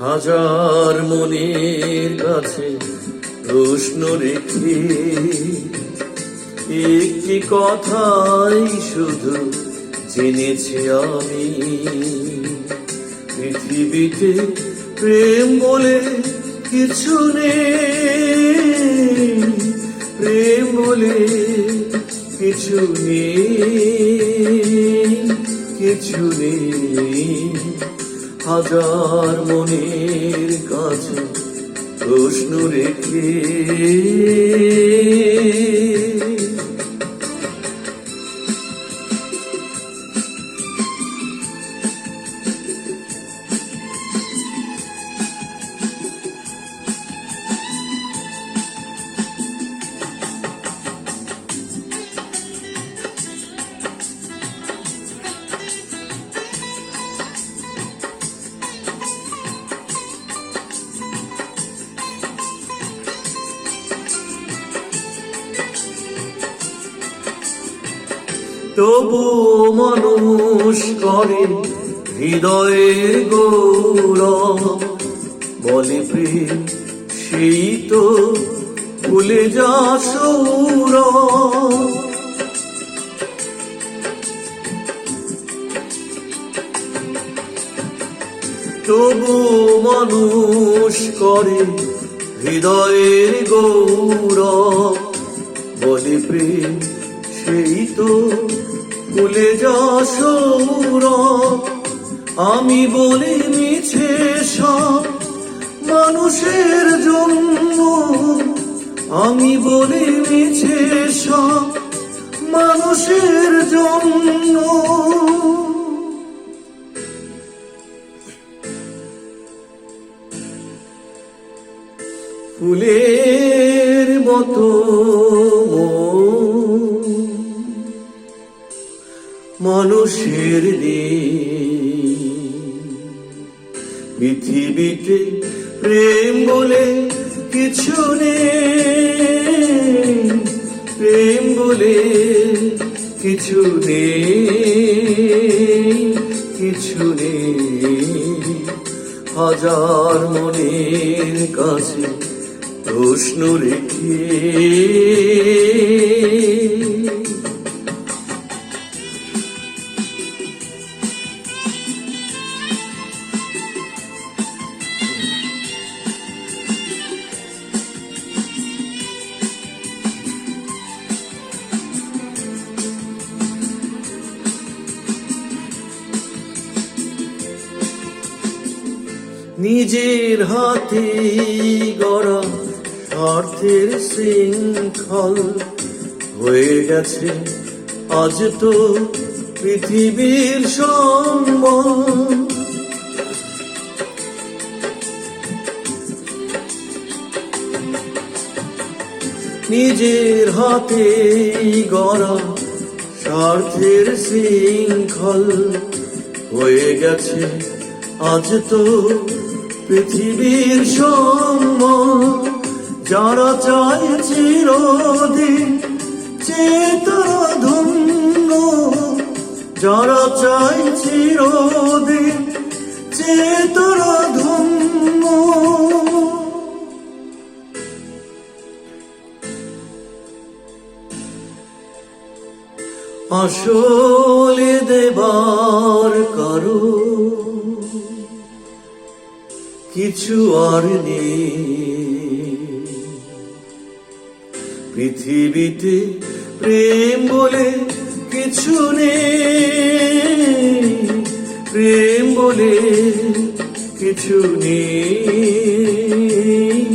হাজার মনের কাছে প্রশ্ন রেখে একটি কথাই শুধু জেনেছি আমি। পৃথিবীতে প্রেম বলে কিছু নেই, প্রেম বলে কিছু নেই কিছু নেই। হাজার মনের কাছে প্রশ্ন রেখে তবু মানুষ করে হৃদয়ের গৌরব বলে প্রেম, সেই তো ভুলে যা সৌরভ তবু মানুষ করে হৃদয়ের গৌরব বলে প্রেম সেই তো ভুলে যা সৌরভ। আমি বলি মিছে সব মানুষের জন্য। আমি বলি মিছে সব মানুষের জন্য। ফুলের মতো মানুষের পৃথিবীতে প্রেম বলে কিছু নেই, প্রেম বলে কিছু নেই কিছু নেই। হাজার মনের কাছে প্রশ্ন রেখে নিজের হাতে গড়া স্বার্থের শৃঙ্খল হয়ে গেছে। আজ তো পৃথিবীর সম্বল। নিজের হাতে গড়া স্বার্থের শৃঙ্খল হয়ে গেছে। আজ তো পৃথিবীর সম্মান যারা চায় চিরদিন চেতরা ধন্য যারা চায় চিরদিন চেতরা ধন্য আসলে দেবার কারও কিছু আর নেই। পৃথিবীতে প্রেম বলে কিছু নেই। প্রেম বলে কিছু নেই।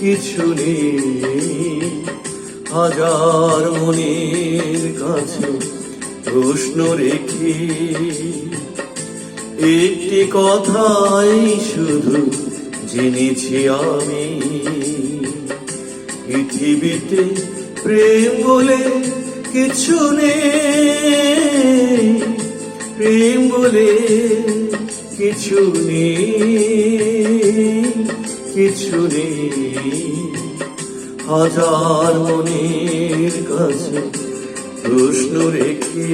কিছু নেই। হাজার মনের কাছে প্রশ্ন রেখে একটি কথাই শুধু জেনেছি আমি। পৃথিবীতে প্রেম বলে কিছু নেই, প্রেম বলে কিছু নেই কিছু নেই। হাজার মনের কাছে প্রশ্ন রেখে